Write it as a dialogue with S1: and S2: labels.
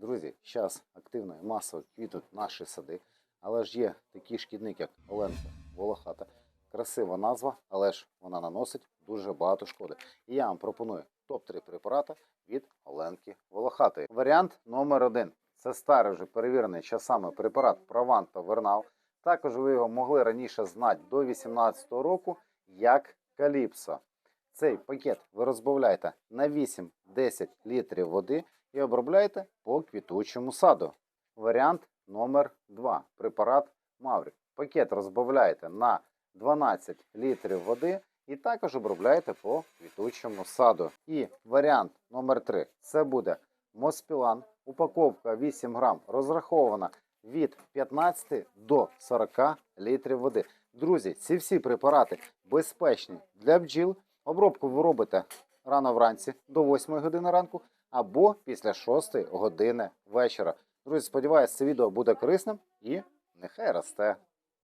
S1: Друзі, зараз активно і масово квітуть наші сади, але ж є такий шкідник, як Оленка Волохата. Красива назва, але ж вона наносить дуже багато шкоди. І я вам пропоную топ-3 препарати від Оленки Волохатої. Варіант номер один. Це старий вже перевірений часами препарат Провант та Вернал. Також ви його могли раніше знати до 2018 року як Каліпсо. Цей пакет ви розбавляєте на 8-10 літрів води і обробляєте по квітучому саду. Варіант номер 2. Препарат Маврик. Пакет розбавляєте на 12 літрів води і також обробляєте по квітучому саду. І варіант номер 3. Це буде Моспілан. Упаковка 8 грам розрахована від 15 до 40 літрів води. Друзі, ці всі препарати безпечні для бджіл. Обробку ви робите рано вранці до 8 години ранку або після 6 години вечора. Друзі, сподіваюся, це відео буде корисним і нехай росте.